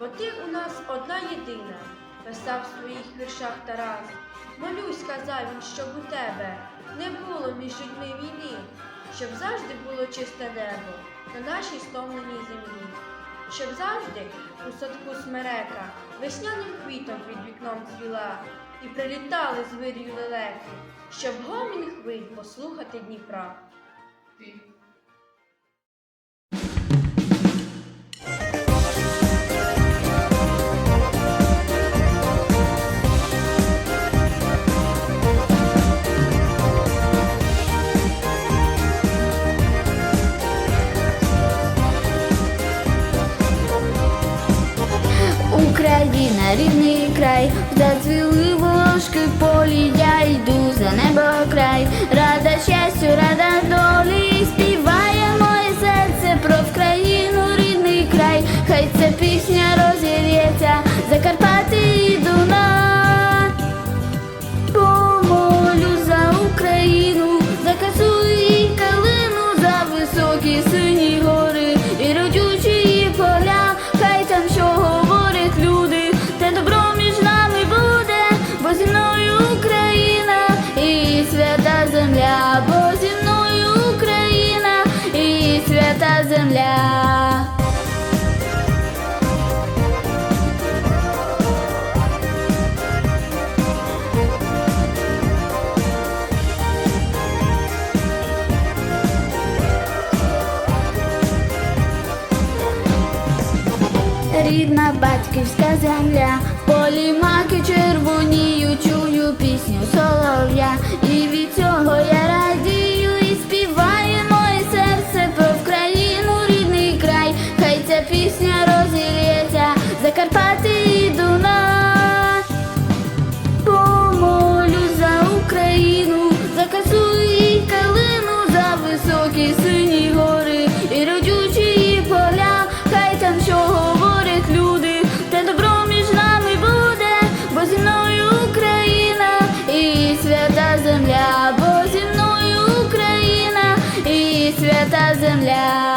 бо ти у нас одна єдина, писав в своїх віршах Тарас. Молюсь, казав він, щоб у тебе не було між людьми війни, щоб завжди було чисте небо на нашій стомленій землі, щоб завжди у садку смерека весняним квітом під вікном цвіла, і прилітали з вирію лелеки, щоб гомін хвиль послухати Дніпра. Україна, рідний край, зацвіли волошки в полі, я йду за небо край, рада щастю, рада долі, співає Рідна батьківська земля, полі маки червонію, чую пісню indah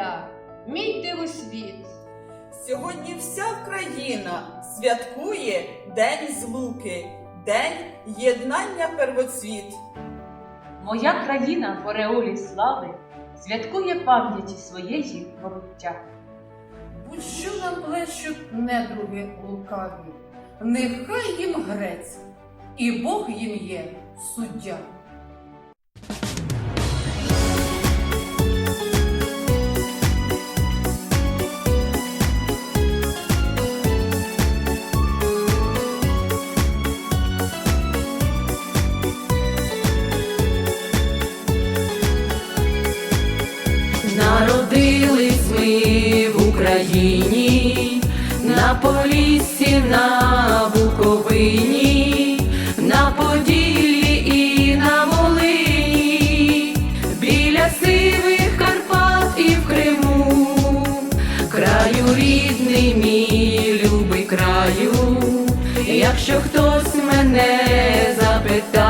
земля, мій дивосвіт. Сьогодні вся Україна святкує День злуки, День єднання первоцвіт. Моя країна в ореолі слави святкує пам'яті своєї вороття. Будь-що нам плещуть недруги лукаві, нехай їм грець, і Бог їм є суддя. Україні, на Поліссі, на Буковині, на Поділлі і на Волині, біля сивих Карпат і в Криму, краю рідний мій, любий краю, якщо хтось мене запитає,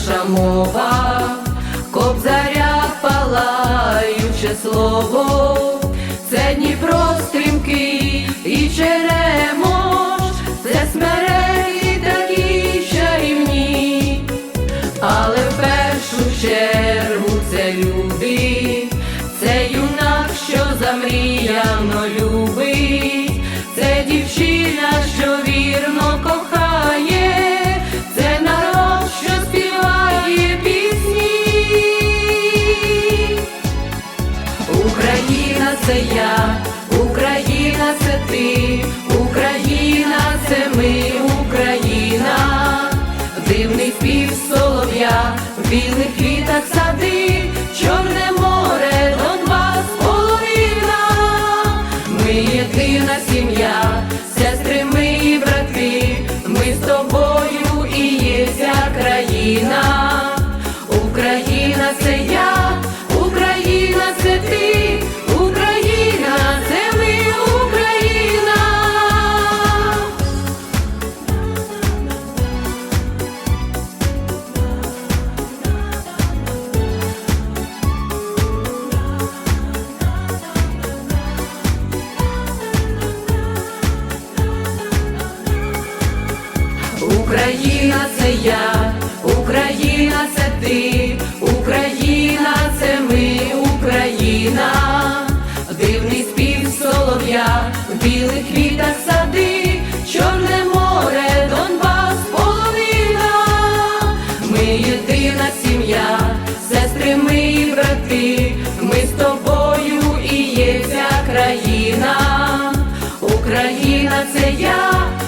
наша мова, кобзаря палаюче слово, це Дніпро стрімкий і черемош, це смереї такі чарівні, але в першу чергу це люди, це юнак, що замріяно любить, це дівчина, що вірно кохає. Україна це я.